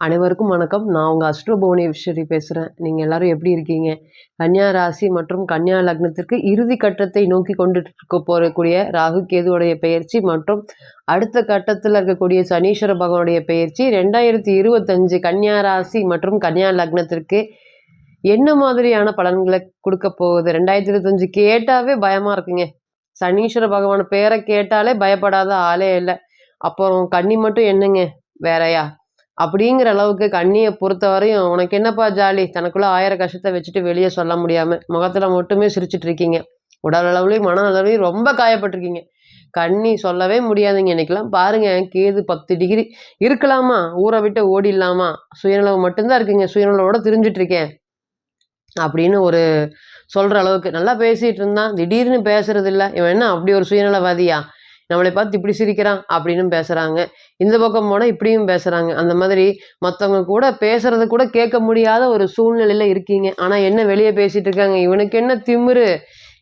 அனைவருக்கும் வணக்கம். நான் உங்கள் அஸ்ட்ரோ புவனேஸ்வரி பேசுகிறேன் நீங்கள் எல்லாரும் எப்படி இருக்கீங்க? கன்னியா ராசி மற்றும் கன்னியா லக்னத்திற்கு இறுதி கட்டத்தை நோக்கி கொண்டு இருக்க போகக்கூடிய ராகு கேதுவுடைய பயிற்சி மற்றும் அடுத்த கட்டத்தில் இருக்கக்கூடிய சனீஸ்வர பகவானுடைய பயிற்சி ரெண்டாயிரத்தி இருபத்தஞ்சு கன்னியா ராசி மற்றும் கன்னியா லக்னத்திற்கு என்ன மாதிரியான பலன்களை கொடுக்க போகுது? ரெண்டாயிரத்தி இருபத்தஞ்சு கேட்டாவே பயமாக இருக்குங்க. சனீஸ்வர பகவான் பேரை கேட்டாலே பயப்படாத ஆளே இல்லை. அப்புறம் கன்னி மட்டும் என்னங்க? வேறயா? அப்படிங்கிற அளவுக்கு கண்ணியை பொறுத்தவரையும் உனக்கு என்னப்பா ஜாலி? தனக்குள்ள ஆயிரம் கஷ்டத்தை வச்சுட்டு வெளியே சொல்ல முடியாம முகத்துல மட்டுமே சிரிச்சிட்டு இருக்கீங்க. உடல் அளவுலையும் மன அளவுலையும் ரொம்ப காயப்பட்டிருக்கீங்க. கண்ணி சொல்லவே முடியாதுங்க இன்னைக்கெல்லாம். பாருங்க கேது பத்து டிகிரி இருக்கலாமா? ஊரை விட்டு ஓடிடலாமா? சுயநலவு மட்டும்தான் இருக்குங்க. சுயநலவோட திரிஞ்சிட்டு இருக்கேன். அப்படின்னு ஒரு சொல்ற அளவுக்கு நல்லா பேசிட்டு இருந்தான். திடீர்னு பேசுறது இல்லை. இவன் என்ன அப்படி ஒரு சுயநலவாதியா? நம்மளை பார்த்து இப்படி சிரிக்கிறான் அப்படின்னு பேசுகிறாங்க இந்த பக்கம் போனால் இப்படியும் பேசுகிறாங்க அந்த மாதிரி மற்றவங்க கூட பேசுகிறத கூட கேட்க முடியாத ஒரு சூழ்நிலையில் இருக்கீங்க. ஆனால் என்ன வெளியே பேசிகிட்டு இருக்காங்க? இவனுக்கு என்ன திமிரு?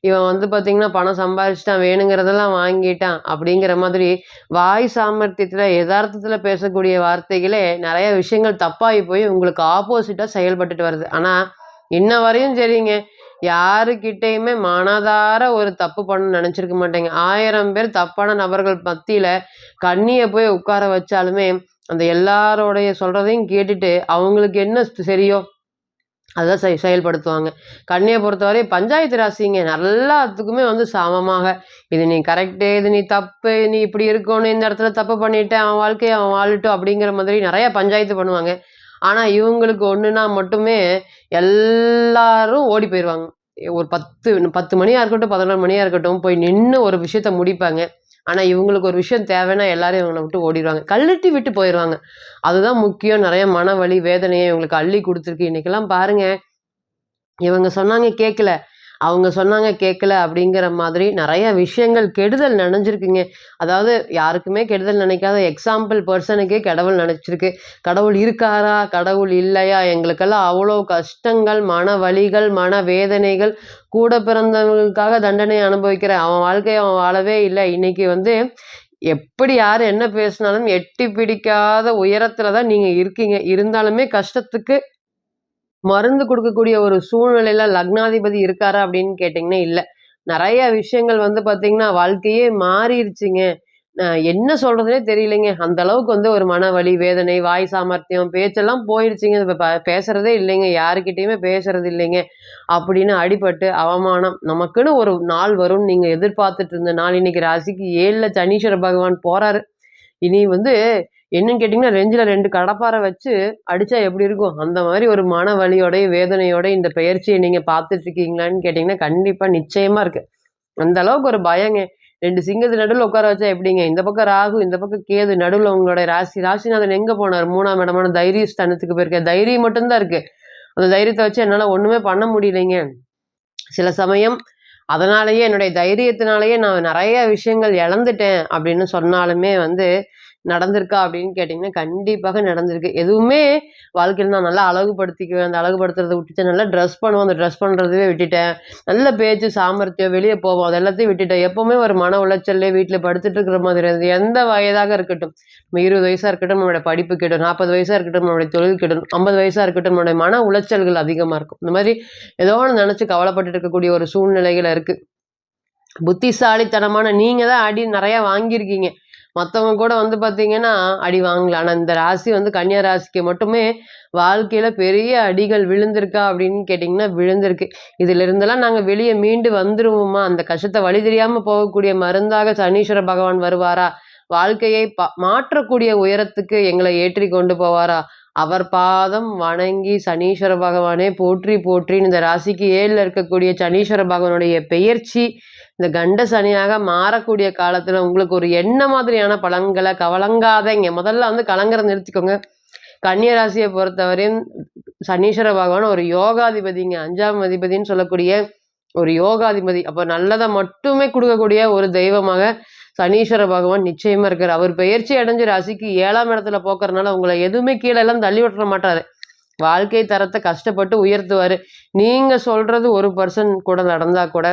இவன் வந்து பார்த்தீங்கன்னா பணம் சம்பாதிச்சிட்டான் வேணுங்கிறதெல்லாம் வாங்கிட்டான் அப்படிங்கிற மாதிரி வாய் சாமர்த்தியத்தில் யதார்த்தத்தில் பேசக்கூடிய வார்த்தைகளே நிறைய விஷயங்கள் தப்பாகி போய் உங்களுக்கு ஆப்போசிட்டாக செயல்பட்டுட்டு வருது. ஆனால் இன்ன வரையும் சரிங்க. யாருக்கிட்டேயுமே மனதார ஒரு தப்பு பண்ண நினச்சிருக்க மாட்டேங்க. ஆயிரம் பேர் தப்பான நபர்கள் மத்தியில் கண்ணியை போய் உட்கார வச்சாலுமே அந்த எல்லாரோடைய சொல்கிறதையும் கேட்டுட்டு அவங்களுக்கு என்ன சரியோ அதை செய் செயல்படுத்துவாங்க. கண்ணியை பொறுத்தவரை பஞ்சாயத்து ராசிங்க. எல்லாத்துக்குமே வந்து சமமாக. இது நீ கரெக்டு இது நீ தப்பு நீ இப்படி இருக்கணும் இந்த இடத்துல தப்பு பண்ணிட்டு அவன் வாழ்க்கையை அவன் வாழட்டும் அப்படிங்கிற மாதிரி நிறைய பஞ்சாயத்து பண்ணுவாங்க. ஆனால் இவங்களுக்கு ஒன்றுனா மட்டுமே எல்லாரும் ஓடி போயிடுவாங்க ஒரு பத்து பத்து மணியாக இருக்கட்டும் பதினொரு மணியாக இருக்கட்டும் போய் நின்று ஒரு விஷயத்த முடிப்பாங்க. ஆனால் இவங்களுக்கு ஒரு விஷயம் தேவைன்னா எல்லாரும் இவங்களை விட்டு ஓடிடுவாங்க. கழட்டி விட்டு போயிடுவாங்க அதுதான் முக்கியம். நிறைய மன வலி வேதனையை இவங்களுக்கு அள்ளி கொடுத்துருக்கு. இன்னைக்கெல்லாம் பாருங்கள் இவங்க சொன்னாங்க கேட்கல அவங்க சொன்னாங்க கேட்கல அப்படிங்கிற மாதிரி நிறைய விஷயங்கள் கெடுதல் நினைஞ்சிருக்குங்க. அதாவது யாருக்குமே கெடுதல் நினைக்காத எக்ஸாம்பிள் பர்சனுக்கே கடவுள் நினச்சிருக்கு. கடவுள் இருக்காரா? கடவுள் இல்லையா? எங்களுக்கெல்லாம் அவ்வளோ கஷ்டங்கள் மன வலிகள் மன வேதனைகள். கூட பிறந்தவங்களுக்காக தண்டனை அனுபவிக்கிற அவன் வாழ்க்கையை அவன் வாழவே இல்லை. இன்னைக்கு வந்து எப்படி யார் என்ன பேசினாலும் எட்டி பிடிக்காத உயரத்தில் தான் நீங்கள் இருக்கீங்க. இருந்தாலுமே கஷ்டத்துக்கு மருந்து கொடுக்கக்கூடிய ஒரு சூழ்நிலையில லக்னாதிபதி இருக்காரா அப்படின்னு கேட்டிங்கன்னா இல்லை. நிறைய விஷயங்கள் வந்து பார்த்தீங்கன்னா வாழ்க்கையே மாறிடுச்சுங்க என்ன சொல்றதுனே தெரியலைங்க. அந்த அளவுக்கு வந்து ஒரு மன வலி வேதனை வாய் சாமர்த்தியம் பேச்செல்லாம் போயிடுச்சுங்க. இப்போ பேசுறதே இல்லைங்க. யாருக்கிட்டேயுமே பேசுறது இல்லைங்க. அப்படின்னு அடிபட்டு அவமானம். நமக்குன்னு ஒரு நாள் வரும்னு நீங்க எதிர்பார்த்துட்டு இருந்த நாள். இன்னைக்கு ராசிக்கு ஏழுல சனீஸ்வர பகவான் போறாரு. இனி வந்து என்னன்னு கேட்டிங்கன்னா ரெஞ்சில் ரெண்டு கடப்பாரை வச்சு அடித்தா எப்படி இருக்கும்? அந்த மாதிரி ஒரு மன வலியோடைய வேதனையோட இந்த பயிற்சியை நீங்கள் பார்த்துட்ருக்கீங்களான்னு கேட்டிங்கன்னா கண்டிப்பாக நிச்சயமாக இருக்குது அந்த அளவுக்கு ஒரு பயங்க. ரெண்டு சிங்கத்து நடுவில் உட்கார வச்சா எப்படிங்க? இந்த பக்கம் ராகு இந்த பக்கம் கேது நடுவில் உங்களுடைய ராசி. ராசிநாதன் எங்கே போனார்? மூணாம் இடமான தைரிய ஸ்தானத்துக்கு போயிருக்கேன் தைரியம் மட்டும்தான் இருக்குது அந்த தைரியத்தை வச்சு என்னால் ஒன்றுமே பண்ண முடியலைங்க. சில சமயம் அதனாலேயே என்னுடைய தைரியத்தினாலேயே நான் நிறைய விஷயங்கள் இழந்துட்டேன் அப்படின்னு சொன்னாலுமே வந்து நடந்திருக்கா அப்படின்னு கேட்டிங்கன்னா கண்டிப்பாக நடந்திருக்கு. எதுவுமே வாழ்க்கையில் நான் நல்லா அழகுபடுத்திக்குவேன் அந்த அழகுபடுத்துறதை விட்டுட்டு நல்லா ட்ரெஸ் பண்ணுவோம் அந்த ட்ரெஸ் பண்ணுறதே விட்டுட்டேன். நல்ல பேச்சு சாமர்த்தியம் வெளியே போவோம். அது எல்லாத்தையும் விட்டுட்டேன். எப்போவுமே ஒரு மன உளைச்சல்லே வீட்டில் படுத்துட்டு இருக்கிற மாதிரி இருந்தது எந்த வயதாக இருக்கட்டும். நம்ம இருபது வயசாக இருக்கட்டும் நம்மளோட படிப்பு கெடும். நாற்பது வயசாக இருக்கட்டும் நம்மளுடைய தொழில் கெடும். ஐம்பது வயசாக இருக்கட்டும் நம்மளுடைய மன உளைச்சல்கள் அதிகமாக இருக்கும். இந்த மாதிரி ஏதோ ஒன்று நினச்சி கவலைப்பட்டு இருக்கக்கூடிய ஒரு சூழ்நிலைகள் இருக்குது புத்திசாலித்தனமான நீங்கள் தான் அடி நிறையா வாங்கியிருக்கீங்க. மற்றவங்க கூட வந்து பார்த்தீங்கன்னா அடி வாங்கலாம். ஆனால் இந்த ராசி வந்து கன்னியா ராசிக்கு மட்டுமே வாழ்க்கையில் பெரிய அடிகள் விழுந்திருக்கா அப்படின்னு கேட்டிங்கன்னா விழுந்திருக்கு. இதிலிருந்தெல்லாம் நாங்கள் வெளியே மீண்டு வந்துருவோமா? அந்த கஷ்டத்தை வழி தெரியாமல் போகக்கூடிய மருந்தாக சனீஸ்வர பகவான் வருவாரா? வாழ்க்கையை ப மாற்றக்கூடிய உயரத்துக்கு எங்களை ஏற்றி கொண்டு போவாரா? அவர் பாதம் வணங்கி சனீஸ்வர பகவானே போற்றி போற்றி இந்த ராசிக்கு ஏழில் இருக்கக்கூடிய சனீஸ்வர பகவானுடைய பெயர்ச்சி இந்த கண்ட சனியாக மாறக்கூடிய காலத்தில் உங்களுக்கு ஒரு என்ன மாதிரியான பலன்களை கவலங்காதங்க. முதல்ல வந்து கலங்கரை நிறுத்திக்கோங்க. கன்னியராசியை பொறுத்தவரையும் சனீஸ்வர பகவான் ஒரு யோகாதிபதிங்க. அஞ்சாம் அதிபதினு சொல்லக்கூடிய ஒரு யோகாதிபதி. அப்போ நல்லதை மட்டுமே கொடுக்கக்கூடிய ஒரு தெய்வமாக சனீஸ்வர பகவான் நிச்சயமா இருக்கார். அவர் பயிற்சி அடைஞ்சு ராசிக்கு ஏழாம் இடத்துல போக்குறதுனால உங்களை எதுவுமே கீழே எல்லாம் தள்ளி விட்டுற மாட்டாரு. வாழ்க்கை தரத்தை கஷ்டப்பட்டு உயர்த்துவார். நீங்கள் சொல்கிறது ஒரு பர்சன் கூட நடந்தால் கூட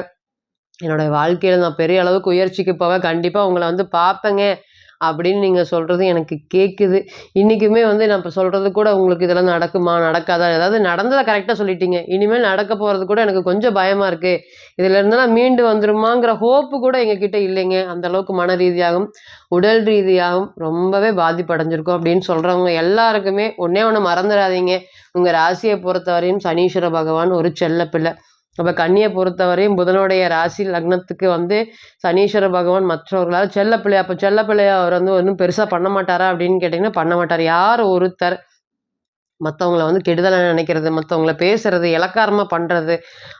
என்னோடய வாழ்க்கையில் நான் பெரிய அளவுக்கு உயர்ச்சிக்கு போவேன். கண்டிப்பாக உங்களை வந்து பார்ப்பேங்க. அப்படின்னு நீங்கள் சொல்கிறது எனக்கு கேட்குது இன்றைக்குமே வந்து நான் இப்போ சொல்கிறது கூட உங்களுக்கு இதெல்லாம் நடக்குமா நடக்காதா? ஏதாவது நடந்ததை கரெக்டாக சொல்லிட்டீங்க. இனிமேல் நடக்க போகிறது கூட எனக்கு கொஞ்சம் பயமாக இருக்குது இதிலேருந்து மீண்டு வந்துருமாங்கிற ஹோப்பு கூட எங்ககிட்ட இல்லைங்க. அந்தளவுக்கு மன ரீதியாகவும் உடல் ரீதியாகவும் ரொம்பவே பாதிப்படைஞ்சிருக்கும் அப்படின்னு சொல்கிறவங்க எல்லாருக்குமே ஒன்றே ஒன்று மறந்துடாதீங்க. உங்கள் ராசியை பொறுத்தவரையும் சனீஸ்வர பகவான் ஒரு செல்லப்பிள்ளை அப்போ கன்னியை பொறுத்தவரையும் புதனுடைய ராசி லக்னத்துக்கு வந்து சனீஸ்வர பகவான் மற்றவர்களால் செல்ல பிள்ளை அப்போ செல்ல அவர் வந்து ஒன்றும் பெருசாக பண்ண மாட்டாரா அப்படின்னு கேட்டிங்கன்னா பண்ண மாட்டார். யார் ஒருத்தர் மற்றவங்கள வந்து கெடுதலை நினைக்கிறது மற்றவங்கள பேசுறது இலக்காரமாக பண்ணுறது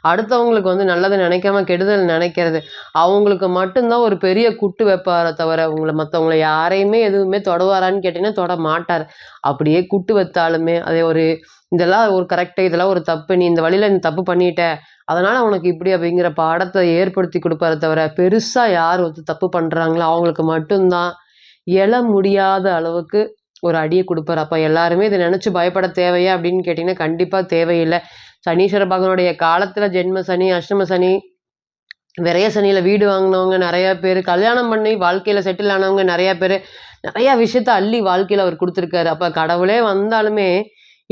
அடுத்தவங்களுக்கு வந்து நல்லது நினைக்காம கெடுதல் நினைக்கிறது அவங்களுக்கு மட்டும்தான் ஒரு பெரிய குட்டு வைப்பாரே தவிர உங்களை மற்றவங்கள யாரையுமே எதுவுமே தொடவாரான்னு கேட்டிங்கன்னா தொட மாட்டார். அப்படியே குட்டு வைத்தாலுமே அதே ஒரு இதெல்லாம் ஒரு கரெக்டு இதெல்லாம் ஒரு தப்பு நீ இந்த வழியில் நீ தப்பு பண்ணிட்ட. அதனால் உனக்கு இப்படி அப்படிங்கிற பாடத்தை ஏற்படுத்தி கொடுப்பாரு தவிர பெருசாக யார் வந்து தப்பு பண்ணுறாங்களோ அவங்களுக்கு மட்டும்தான். எழ முடியாத அளவுக்கு ஒரு அடியை கொடுப்பாரு. அப்போ எல்லாருமே இதை நினச்சி பயப்பட தேவையா அப்படின்னு கேட்டிங்கன்னா கண்டிப்பாக தேவையில்லை. சனீஸ்வர பகவானுடைய காலத்தில் ஜென்ம சனி அஷ்டம சனி விரைய சனியில் வீடு வாங்கினவங்க நிறையா பேர் கல்யாணம் பண்ணி வாழ்க்கையில் செட்டில் ஆனவங்க நிறையா பேர் நிறையா விஷயத்த அள்ளி வாழ்க்கையில் அவர் கொடுத்துருக்காரு. அப்போ கடவுளே வந்தாலுமே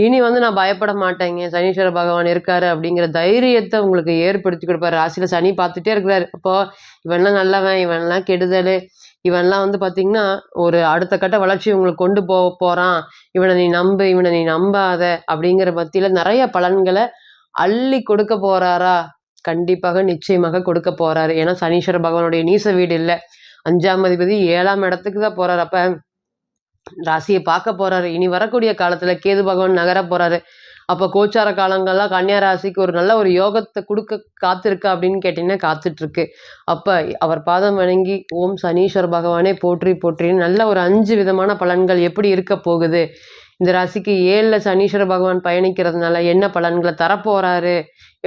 இனி வந்து நான் பயப்பட மாட்டேங்க. சனீஸ்வர பகவான் இருக்காரு அப்படிங்கிற தைரியத்தை உங்களுக்கு ஏற்படுத்தி கொடுப்பாரு. ராசியில் சனி பார்த்துட்டே இருக்கிறாரு. அப்போது இவன்லாம் நல்லவன் இவன்லாம் கெடுதல். இவன்லாம் வந்து பார்த்திங்கன்னா ஒரு அடுத்த கட்ட வளர்ச்சி உங்களுக்கு கொண்டு போ போகிறான் இவனை நீ நம்பு இவனை நீ நம்பாத அப்படிங்கிற பத்தியில் நிறைய பலன்களை அள்ளி கொடுக்க போகிறாரா கண்டிப்பாக நிச்சயமாக கொடுக்க போகிறாரு ஏன்னா சனீஸ்வர பகவானுடைய நீச வீடு இல்லை. அஞ்சாம் அதிபதி ஏழாம் இடத்துக்கு தான் போகிறார் அப்போ ராசியை பார்க்க போகிறாரு இனி வரக்கூடிய காலத்தில் கேது பகவான் நகர போகிறாரு அப்போ கோச்சார காலங்கள்லாம் கன்னியா ராசிக்கு ஒரு நல்ல ஒரு யோகத்தை கொடுக்க காத்திருக்கா அப்படின்னு கேட்டிங்கன்னா காத்துட்ருக்கு. அப்போ அவர் பாதம் வணங்கி ஓம் சனீஸ்வர் பகவானே போற்றி போற்றின்னு நல்ல ஒரு அஞ்சு விதமான பலன்கள் எப்படி இருக்க போகுது? இந்த ராசிக்கு ஏழில் சனீஸ்வர பகவான் பயணிக்கிறதுனால என்ன பலன்களை தரப்போகிறாரு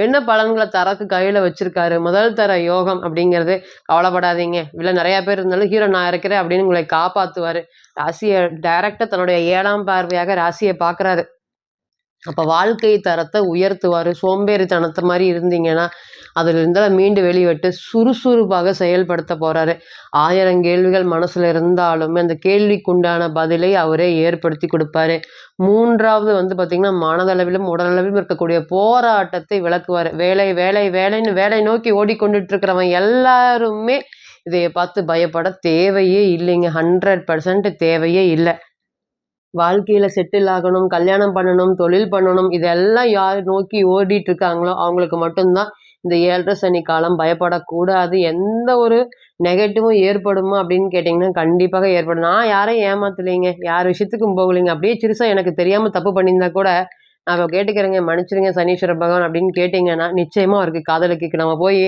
என்ன பலன்களை தரக்கு கையில் வச்சுருக்காரு? முதல் தர யோகம் அப்படிங்கிறது கவலைப்படாதீங்க. இல்லை நிறையா பேர் இருந்தாலும் ஹீரோ நான் இருக்கிறேன் அப்படின்னு உங்களை காப்பாற்றுவார் ராசியை டைரக்டாக தன்னுடைய ஏழாம் பார்வையாக ராசியை பார்க்குறாரு. அப்போ வாழ்க்கை தரத்தை உயர்த்துவார். சோம்பேறித்தனத்தை மாதிரி இருந்தீங்கன்னா அதில் இருந்தால் மீண்டு வெளிவிட்டு சுறுசுறுப்பாக செயல்படுத்த போகிறாரு ஆயிரம் கேள்விகள் மனசில் இருந்தாலுமே அந்த கேள்விக்குண்டான பதிலை அவரே ஏற்படுத்தி கொடுப்பாரு. மூன்றாவது வந்து பார்த்திங்கன்னா மனதளவிலும் உடலளவிலும் இருக்கக்கூடிய போராட்டத்தை விளக்குவார். வேலை வேலை வேலைன்னு வேலை நோக்கி ஓடிக்கொண்டுட்டு இருக்கிறவன் எல்லாருமே இதையை பார்த்து பயப்பட தேவையே இல்லைங்க. ஹண்ட்ரட் பர்சன்ட் தேவையே இல்லை. வாழ்க்கையில் செட்டில் ஆகணும் கல்யாணம் பண்ணணும் தொழில் பண்ணணும் இதெல்லாம் யார் நோக்கி ஓடிட்டு இருக்காங்களோ அவங்களுக்கு மட்டும்தான் இந்த ஏழரை சனி காலம் பயப்படக்கூடாது. எந்த ஒரு நெகட்டிவும் ஏற்படுமா அப்படின்னு கேட்டிங்கன்னா கண்டிப்பாக ஏற்படும். நான் யாரையும் ஏமாத்தலைங்க. யார் விஷயத்துக்கும் போகலைங்க. அப்படியே சிறுசாக எனக்கு தெரியாமல் தப்பு பண்ணியிருந்தா கூட நான் இப்போ கேட்டுக்கிறேங்க மன்னிச்சிருங்க சனீஸ்வர பகவான் அப்படின்னு கேட்டிங்கன்னா நிச்சயமாக அவருக்கு காதலுக்கு நம்ம போய்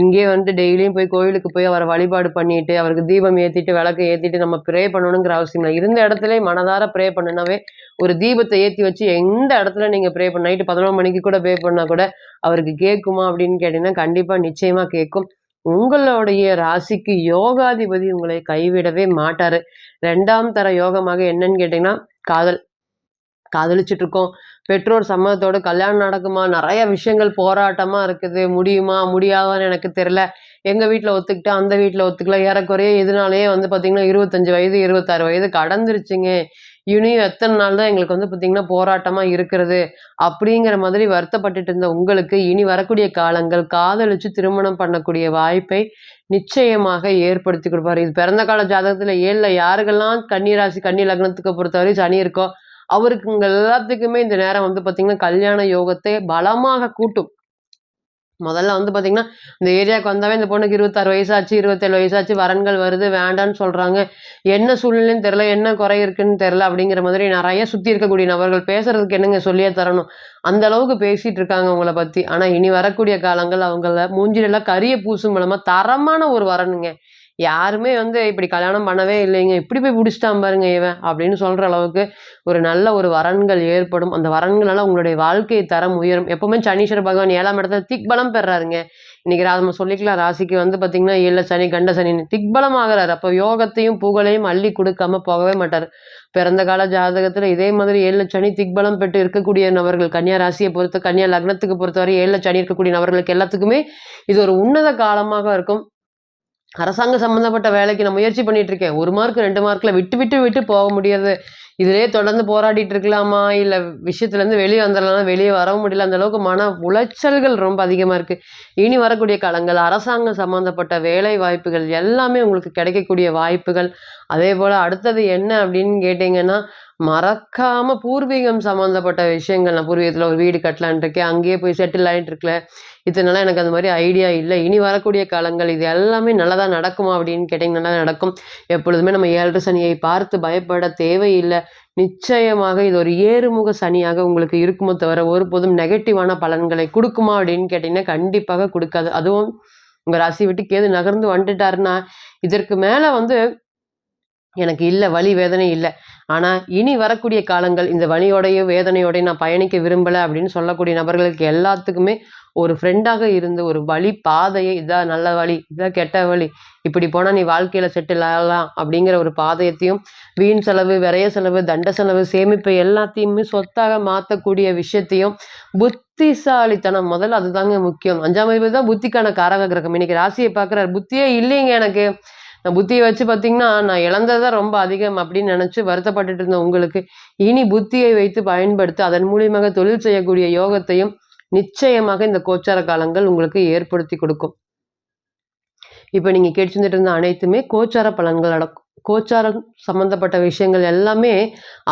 இங்கே வந்துட்டு டெய்லியும் போய் கோயிலுக்கு போய் அவரை வழிபாடு பண்ணிட்டு அவருக்கு தீபம் ஏற்றிட்டு விளக்கு ஏற்றிட்டு நம்ம ப்ரே பண்ணணுங்கிற அவசியம் இல்லை. இருந்த இடத்துல மனதார ப்ரே பண்ணினாவே ஒரு தீபத்தை ஏற்றி வச்சு எந்த இடத்துல நீங்கள் ப்ரே பண்ண நைட்டு பதினோரு மணிக்கு கூட ப்ரே பண்ணால் கூட அவருக்கு கேட்குமா அப்படின்னு கேட்டிங்கன்னா கண்டிப்பாக நிச்சயமாக கேட்கும். உங்களுடைய ராசிக்கு யோகாதிபதி உங்களை கைவிடவே மாட்டார். ரெண்டாம் தர யோகமாக என்னன்னு கேட்டிங்கன்னா காதல். காதலிச்சுட்டு இருக்கோம் பெற்றோர் சம்மதத்தோட கல்யாணம் நடக்குமா? நிறைய விஷயங்கள் போராட்டமாக இருக்குது. முடியுமா? முடியாதான்னு எனக்கு தெரில எங்கள் வீட்டில் ஒத்துக்கிட்டு அந்த வீட்டில் ஒத்துக்கல. ஏறக்குறைய இதனாலேயே வந்து பார்த்திங்கன்னா இருபத்தஞ்சி வயது இருபத்தாறு வயது கடந்துருச்சுங்க. இனியும் எத்தனை நாள் தான் எங்களுக்கு வந்து பார்த்திங்கன்னா போராட்டமாக இருக்கிறது? அப்படிங்கிற மாதிரி வருத்தப்பட்டுட்டு இருந்த உங்களுக்கு இனி வரக்கூடிய காலங்கள் காதலிச்சு திருமணம் பண்ணக்கூடிய வாய்ப்பை நிச்சயமாக ஏற்படுத்தி கொடுப்பாரு. இது பிறந்த கால ஜாதகத்தில் ஏழில் யாருக்கெல்லாம் கன்னி ராசி கன்னி லக்னத்துக்கு பொறுத்தவரை சனி இருக்கோ அவருக்கு எல்லாத்துக்குமே இந்த நேரம் வந்து பார்த்திங்கன்னா கல்யாண யோகத்தை பலமாக கூட்டும். முதல்ல வந்து பார்த்திங்கன்னா இந்த ஏரியாவுக்கு வந்தாவே இந்த பொண்ணுக்கு இருபத்தாறு வயசாச்சு இருபத்தேழு வயசாச்சு வரன்கள் வருது வேண்டான்னு சொல்கிறாங்க என்ன சூழ்நிலைன்னு தெரில என்ன குறை இருக்குன்னு தெரில அப்படிங்கிற மாதிரி நிறைய சுற்றி இருக்கக்கூடிய நபர்கள் பேசுகிறதுக்கு என்னங்க சொல்லியே தரணும். அந்த அளவுக்கு பேசிகிட்டு இருக்காங்க அவங்கள பற்றி ஆனால் இனி வரக்கூடிய காலங்கள் அவங்கள மூஞ்சிலெல்லாம் கரிய பூசும் மூலமாக தரமான ஒரு வரனுங்க. யாருமே வந்து இப்படி கல்யாணம் பண்ணவே இல்லைங்க. இப்படி போய் பிடிச்சிட்டான் பாருங்க இவன் அப்படின்னு சொல்கிற அளவுக்கு ஒரு நல்ல ஒரு வரன்கள் ஏற்படும். அந்த வரன்களால் உங்களுடைய வாழ்க்கை தரம் உயரும். எப்போவுமே சனீஸ்வர பகவான் ஏழாம் இடத்துல திக்பலம் பெறாருங்க. இன்னைக்கு நம்ம சொல்லிக்கலாம் ராசிக்கு வந்து பார்த்திங்கன்னா ஏழு சனி கண்ட சனி திக்பலம் ஆகிறார் அப்போ யோகத்தையும் புகழையும் அள்ளி கொடுக்காம போகவே மாட்டார். பிறந்த கால ஜாதகத்தில் இதே மாதிரி ஏழு சனி திக்பலம் பெற்று இருக்கக்கூடிய நபர்கள் கன்னியா ராசியை பொறுத்த கன்னியா லக்னத்துக்கு பொறுத்தவரை ஏழு சனி இருக்கக்கூடிய நபர்களுக்கு எல்லாத்துக்குமே இது ஒரு உன்னத காலமாக இருக்கும். அரசாங்க சம்மந்தப்பட்ட வேலைக்கு நான் முயற்சி பண்ணிட்டு இருக்கேன் ஒரு மார்க் ரெண்டு மார்க்கில் விட்டு விட்டு விட்டு போக முடியாது. இதிலே தொடர்ந்து போராடிட்டு இருக்கலாமா? இல்லை விஷயத்துலேருந்து வெளியே வந்துடலாம்? வெளியே வர முடியல. அந்த அளவுக்கு மன உளைச்சல்கள் ரொம்ப அதிகமாக இருக்குது இனி வரக்கூடிய காலங்கள் அரசாங்கம் சம்மந்தப்பட்ட வேலை வாய்ப்புகள் எல்லாமே உங்களுக்கு கிடைக்கக்கூடிய வாய்ப்புகள். அதே போல் அடுத்தது என்ன அப்படின்னு கேட்டிங்கன்னா மறக்காமல் பூர்வீகம் சம்மந்தப்பட்ட விஷயங்கள். நான் பூர்வீகத்தில் ஒரு வீடு கட்டலான் இருக்கேன். அங்கேயே போய் செட்டில் ஆகிட்டு இருக்கல. இதனால எனக்கு அந்த மாதிரி ஐடியா இல்லை. இனி வரக்கூடிய காலங்கள் இது எல்லாமே நல்லதாக நடக்குமா அப்படின்னு கேட்டிங்கன்னா நல்லா நடக்கும். எப்பொழுதுமே நம்ம ஏழு சனியை பார்த்து பயப்பட தேவையில்லை. நிச்சயமாக இது ஒரு ஏறுமுக சனியாக உங்களுக்கு இருக்குமோ தவிர ஒருபோதும் நெகட்டிவான பலன்களை கொடுக்குமா அப்படின்னு கேட்டிங்கன்னா கண்டிப்பாக கொடுக்காது. அதுவும் உங்கள் ராசி விட்டு கேது நகர்ந்து வந்துட்டாருன்னா இதற்கு மேலே வந்து எனக்கு இல்லை வலி வேதனை இல்லை. ஆனால் இனி வரக்கூடிய காலங்கள் இந்த வலியோடையோ வேதனையோடையோ நான் பயணிக்க விரும்பலை அப்படின்னு சொல்லக்கூடிய நபர்களுக்கு எல்லாத்துக்குமே ஒரு ஃப்ரெண்டாக இருந்து ஒரு வழி பாதையை இதான் நல்ல வழி இதான் கெட்ட வழி இப்படி போனால் நீ வாழ்க்கையில் செட்டில் ஆகலாம் அப்படிங்கிற ஒரு பாதையத்தையும் வீண் செலவு விரைய செலவு தண்ட செலவு சேமிப்பு எல்லாத்தையுமே சொத்தாக மாற்றக்கூடிய விஷயத்தையும் புத்திசாலித்தனம் முதல்ல அதுதாங்க முக்கியம். அஞ்சாம் வயது தான் புத்திக்கான காரக கிரகம். இன்னைக்கு ராசியை பார்க்குறாரு புத்தியே இல்லைங்க எனக்கு. நான் புத்தியை வச்சு பார்த்தீங்கன்னா நான் இழந்ததை ரொம்ப அதிகம் அப்படின்னு நினச்சி வருத்தப்பட்டுட்டு இருந்த உங்களுக்கு இனி புத்தியை வைத்து பயன்படுத்தி அதன் மூலியமாக தொழில் செய்யக்கூடிய யோகத்தையும் நிச்சயமாக இந்த கோச்சார காலங்கள் உங்களுக்கு ஏற்படுத்தி கொடுக்கும். இப்போ நீங்கள் கேட்டு இருந்த அனைத்துமே கோச்சார பலன்கள் அடக்கும். கோச்சாரம் சம்மந்தப்பட்ட விஷயங்கள் எல்லாமே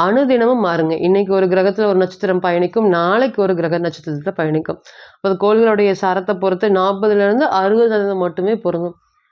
அணுதினமும் மாறுங்க. இன்னைக்கு ஒரு கிரகத்தில் ஒரு நட்சத்திரம் பயணிக்கும் நாளைக்கு ஒரு கிரக நட்சத்திரத்தில் பயணிக்கும். அப்போ கோள்களுடைய சரத்தை பொறுத்து நாற்பதுலேருந்து அறுபது சதவீதம் மட்டுமே பொருந்தும்.